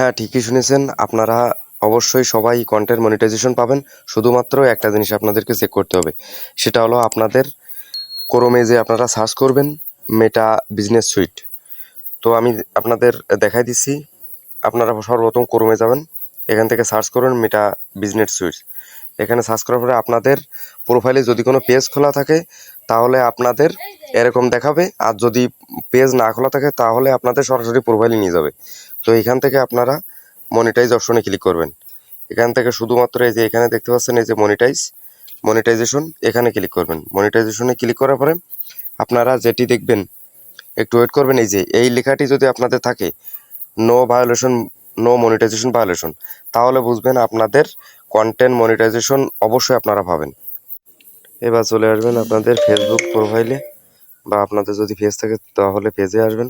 হ্যাঁ ঠিকই শুনেছেন। আপনারা অবশ্যই সবাই কন্টেন্ট মনিটাইজেশন পাবেন। শুধুমাত্র একটা জিনিস আপনাদেরকে চেক করতে হবে। সেটা হলো আপনাদের ক্রোমে যে আপনারা সার্চ করবেন মেটা বিজনেস সুইট তো আমি আপনাদের দেখাই দিচ্ছি। আপনারা সর্বপ্রথম ক্রোমে যাবেন। এখান থেকে সার্চ করবেন মেটা বিজনেস সুইট এখানে সার্চ করার পরে আপনাদের প্রোফাইলে যদি কোনো পেজ খোলা থাকে, তাহলে আপনাদের এরকম দেখাবে। আর যদি পেজ না খোলা থাকে, তাহলে আপনাদের সরাসরি প্রোফাইলে নিয়ে যাবে। তো এখান থেকে আপনারা মনিটাইজ অপশনে ক্লিক করবেন। এখান থেকে শুধুমাত্র এই যে এখানে দেখতে পাচ্ছেন, এই যে মনিটাইজ মনিটাইজেশন এখানে ক্লিক করবেন। মনিটাইজেশনে ক্লিক করার পরে আপনারা যেটি দেখবেন, একটু ওয়েট করবেন, এই যে এই লেখাটি যদি আপনাদের থাকে no violation no monetization violation তাহলে বুঝবেন আপনাদের কন্টেন্ট মনিটাইজেশন অবশ্যই আপনারা পাবেন। এবার চলে আসবেন আপনাদের ফেসবুক প্রোফাইলে বা আপনাদের যদি পেজ থাকে, তাহলে পেজে আসবেন।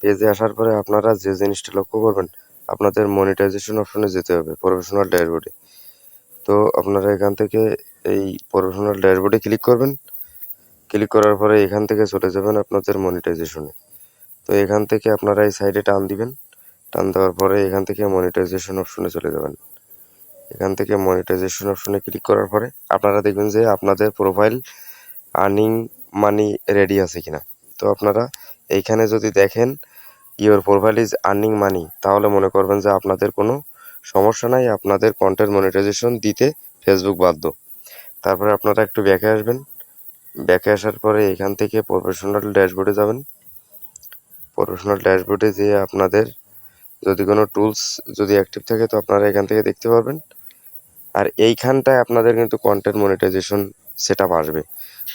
পেজে আসার পরে আপনারা যে জিনিসটা লক্ষ্য করবেন, আপনাদের মনিটাইজেশন অপশনে যেতে হবে প্রফেশনাল ড্যাশবোর্ডে তো আপনারা এখান থেকে এই প্রফেশনাল ড্যাশবোর্ডে ক্লিক করবেন। ক্লিক করার পরে এখান থেকে চলে যাবেন আপনাদের মনিটাইজেশনে তো এখান থেকে আপনারা এই সাইডে টান দিবেন। টান দেওয়ার পরে এখান থেকে মনিটাইজেশন অপশনে চলে যাবেন। এখান থেকে মনিটাইজেশন অপশনে ক্লিক করার পরে আপনারা দেখবেন যে আপনাদের প্রোফাইল আর্নিং মানি রেডি আছে কিনা। তো আপনারা এইখানে যদি দেখেন your profile is earning money তাহলে মনে করবেন যে আপনাদের কোনো সমস্যা নাই, আপনাদের কন্টেন্ট মনিটাইজেশন দিতে ফেসবুক বাধ্য। তারপরে আপনারা একটু ব্যাকে আসবেন। ব্যাকে আসার পরে এখান থেকে প্রফেশনাল ড্যাশবোর্ডে যাবেন। প্রফেশনাল ড্যাশবোর্ডে যেয়ে আপনাদের যদি কোনো টুলস যদি অ্যাক্টিভ থাকে, তো আপনারা এখান থেকে দেখতে পারবেন। আর এইখানটায় আপনাদের কিন্তু কন্টেন্ট মনিটাইজেশন সেট আসবে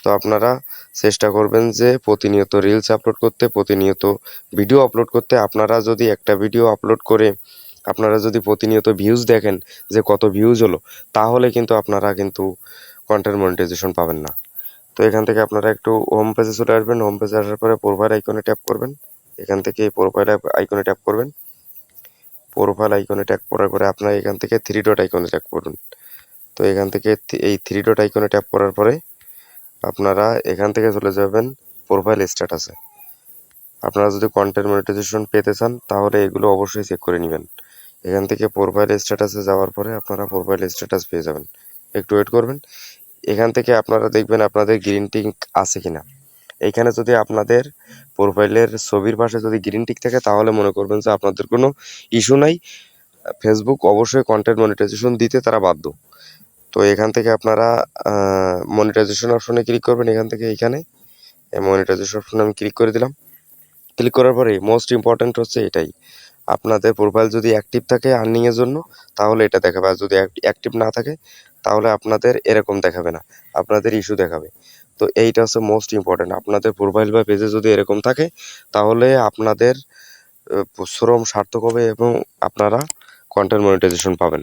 তো আপনারা চেষ্টা করবেন যে প্রতিনিয়ত রিলস আপলোড করতে, প্রতিনিয়ত ভিডিও আপলোড করতে। আপনারা যদি একটা ভিডিও আপলোড করে, আপনারা যদি প্রতিনিয়ত ভিউজ দেখেন যে কত ভিউজ হলো, তাহলে কিন্তু আপনারা কিন্তু কন্টেন্ট মনিটাইজেশন পাবেন না। তো এখান থেকে আপনারা একটু হোম পেজে চলে আসবেন। হোম পেজে আসার পরে প্রোফাইল আইকনে ট্যাপ করবেন। এখান থেকে প্রোফাইল আইকনে ট্যাপ করবেন। প্রোফাইল আইকনে ট্যাপ করার পরে আপনারা এখান থেকে থ্রি ডট আইকনে ট্যাপ করুন। তো এখান থেকে এই থ্রি ডট আইকনে ট্যাপ করার পরে আপনারা এখান থেকে চলে যাবেন প্রোফাইল স্ট্যাটাসে আপনারা যদি কন্টেন্ট মনিটাইজেশন পেতে চান, তাহলে এগুলো অবশ্যই চেক করে নেবেন। এখান থেকে প্রোফাইল স্ট্যাটাসে যাওয়ার পরে আপনারা প্রোফাইল স্ট্যাটাস পেয়ে যাবেন। একটু ওয়েট করবেন। এখান থেকে আপনারা দেখবেন আপনাদের গ্রিন টিক আছে কিনা। এইখানে যদি আপনাদের প্রোফাইলের ছবির পাশে যদি গ্রিন টিক থাকে, তাহলে মনে করবেন যে আপনাদের কোনো ইস্যু নাই। ফেসবুক অবশ্যই কন্টেন্ট মনিটাইজেশন দিতে তারা বাধ্য। তো এখান থেকে আপনারা মনিটাইজেশন অপশনে ক্লিক করবেন এখান থেকে এইখানে মনিটাইজেশন অপশনে আমি ক্লিক করে দিলাম। ক্লিক করার পরে মোস্ট ইম্পর্ট্যান্ট হচ্ছে এটাই। আপনাদের প্রোফাইল যদি অ্যাক্টিভ থাকে আর্নিংয়ের জন্য, তাহলে এটা দেখাবে। আর যদি অ্যাক্টিভ না থাকে, তাহলে আপনাদের এরকম দেখাবে না। আপনাদের ইস্যু দেখাবে। তো এইটা হচ্ছে মোস্ট ইম্পর্ট্যান্ট আপনাদের প্রোফাইল বা পেজে যদি এরকম থাকে, তাহলে আপনাদের শ্রম সার্থক হবে এবং আপনারা কন্টেন্ট মনিটাইজেশন পাবেন।